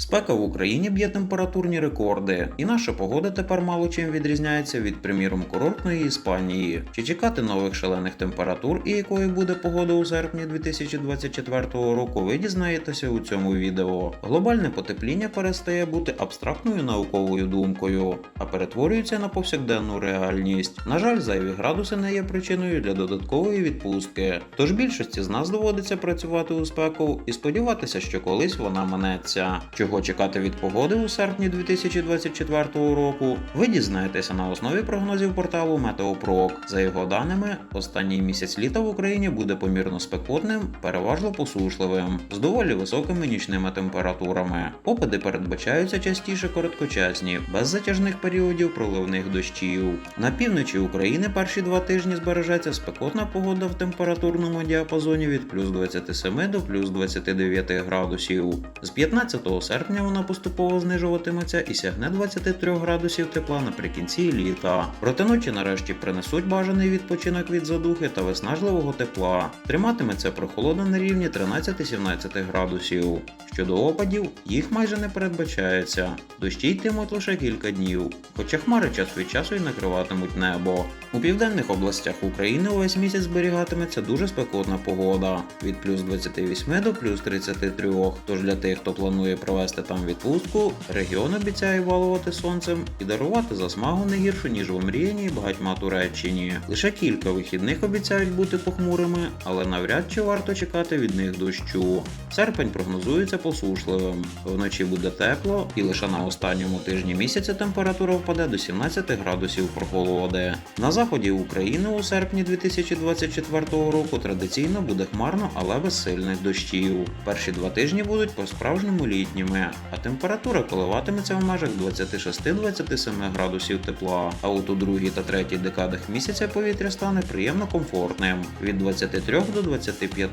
Спека в Україні б'є температурні рекорди, і наша погода тепер мало чим відрізняється від, приміром, курортної Іспанії. Чи чекати нових шалених температур і якою буде погода у серпні 2024 року, ви дізнаєтеся у цьому відео. Глобальне потепління перестає бути абстрактною науковою думкою, а перетворюється на повсякденну реальність. На жаль, зайві градуси не є причиною для додаткової відпустки. Тож більшості з нас доводиться працювати у спеку і сподіватися, що колись вона минеться. Чого чекати від погоди у серпні 2024 року, ви дізнаєтеся на основі прогнозів порталу Метеопрок. За його даними, останній місяць літа в Україні буде помірно спекотним, переважно посушливим, з доволі високими нічними температурами. Опади передбачаються частіше короткочасні, без затяжних періодів проливних дощів. На півночі України перші два тижні збережеться спекотна погода в температурному діапазоні від плюс 27 до плюс 29 градусів. З 15 серпня вона поступово знижуватиметься і сягне 23 градусів тепла наприкінці літа. Проте ночі нарешті принесуть бажаний відпочинок від задухи та виснажливого тепла. Триматиметься прохолодно на рівні 13-17 градусів. Щодо опадів, їх майже не передбачається. Дощі йтимуть лише кілька днів, хоча хмари час від часу й накриватимуть небо. У південних областях України увесь місяць зберігатиметься дуже спекотна погода від плюс 28 до плюс 33. Тож для тих, хто планує провести там відпустку, регіон обіцяє балувати сонцем і дарувати засмагу не гіршу, ніж в омріяній багатьма Туреччині. Лише кілька вихідних обіцяють бути похмурими, але навряд чи варто чекати від них дощу. Серпень прогнозується посушливим. Вночі буде тепло, і лише на останньому тижні місяця температура впаде до 17 градусів прохолоди. На заході України у серпні 2024 року традиційно буде хмарно, але без сильних дощів. Перші два тижні будуть по-справжньому літніми, а температура коливатиметься в межах 26-27 градусів тепла. А от у другій та третій декадах місяця повітря стане приємно комфортним від 23 до 25.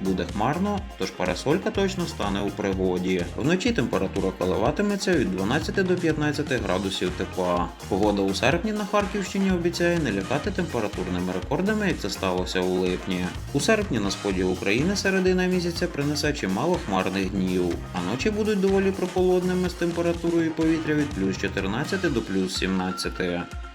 Буде хмарно, тож парасолька точно стане у пригоді. Вночі температура коливатиметься від 12 до 15 градусів тепла. Погода у серпні на Харківщині обіцяє не лякати температурними рекордами, як це сталося у липні. У серпні на сході України середина місяця принесе чимало хмарних днів, а ночі будуть доволі прохолодними з температурою повітря від плюс 14 до плюс 17.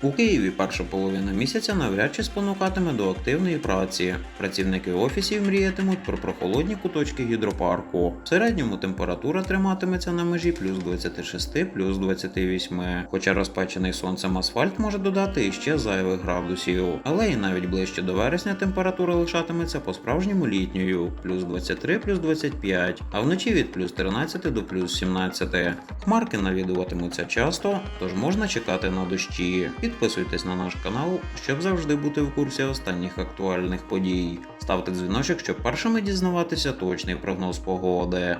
У Києві перша половина місяця навряд чи спонукатиме до активної праці. Працівники офісів мріятимуть про прохолодні куточки гідропарку. В середньому температура триматиметься на межі плюс 26 плюс 28, хоча розпечений сонцем асфальт може додати іще зайвих градусів. Але і навіть ближче до вересня температура лишатиметься по-справжньому літньою плюс 23 плюс 25, а вночі від плюс 13 до плюс 17. Хмарки навідуватимуться часто, тож можна чекати на дощі. Підписуйтесь на наш канал, щоб завжди бути в курсі останніх актуальних подій. Ставте дзвіночок, щоб першими дізнаватися точний прогноз погоди.